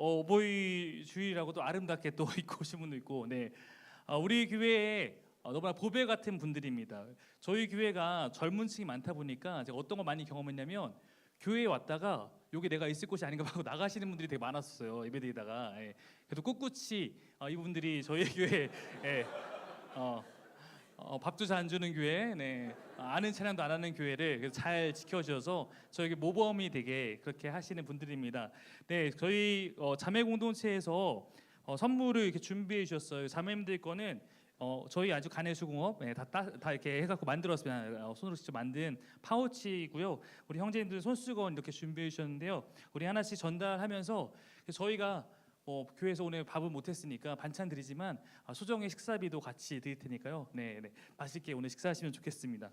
어, 오보이 주일이라고도 아름답게 또 입고 오신 분도 있고, 네, 아, 우리 교회에 어, 너무나 보배 같은 분들입니다. 저희 교회가 젊은 층이 많다 보니까 제가 어떤 거 많이 경험했냐면 교회에 왔다가 여기 내가 있을 곳이 아닌가 하고 나가시는 분들이 되게 많았어요 예배드리다가 예. 그래도 꿋꿋이 어, 이분들이 저희 교회 예. 어, 어, 밥도 잘 안 주는 교회, 네. 어, 아는 찬양도 안 하는 교회를 잘 지켜주셔서 저에게 모범이 되게 그렇게 하시는 분들입니다. 네, 저희 어, 자매 공동체에서 어, 선물을 이렇게 준비해 주셨어요. 자매님들 거는 어, 저희 아주 간의 수공업 네, 다, 따- 다 이렇게 해갖고 만들었습니다. 어, 손으로 직접 만든 파우치고요. 우리 형제님들 손수건 이렇게 준비해 주셨는데요. 우리 하나씩 전달하면서 저희가 뭐 교회에서 오늘 밥을 못했으니까 반찬 드리지만 아, 소정의 식사비도 같이 드릴 테니까요. 네, 네, 맛있게 오늘 식사하시면 좋겠습니다.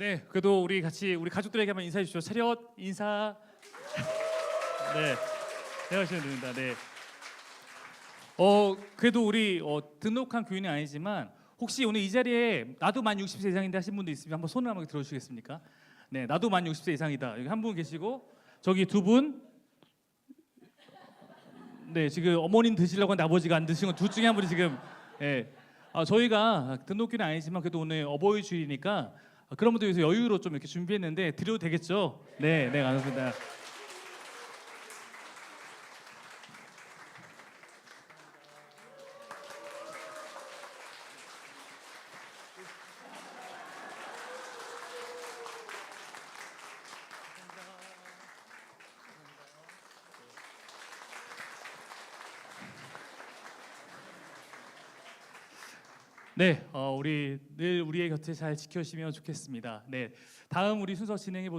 네, 그래도 우리 같이 우리 가족들에게 한번 인사해 주시죠. 차렷 인사. 네, 네 하시면 됩니다. 네. 어, 그래도 우리 어, 등록한 교인이 아니지만 혹시 오늘 이 자리에 나도 만 60세 이상인데 하신 분도 있으면 한번 손을 한번 들어주시겠습니까? 네, 나도 만 60세 이상이다. 여기 한 분 계시고 저기 두 분. 네, 지금 어머님 드시려고 하는데 아버지가 안 드시는 둘 중에 한 분이 지금. 예. 아, 저희가 등록교는 아니지만 그래도 오늘 어버이 주일이니까 그런 분들 위해서 여유로 좀 이렇게 준비했는데 드려도 되겠죠? 네, 네, 감사합니다. 네, 어, 우리 늘 우리의 곁에 잘 지켜주시면 좋겠습니다. 네, 다음 우리 순서 진행해 보도록.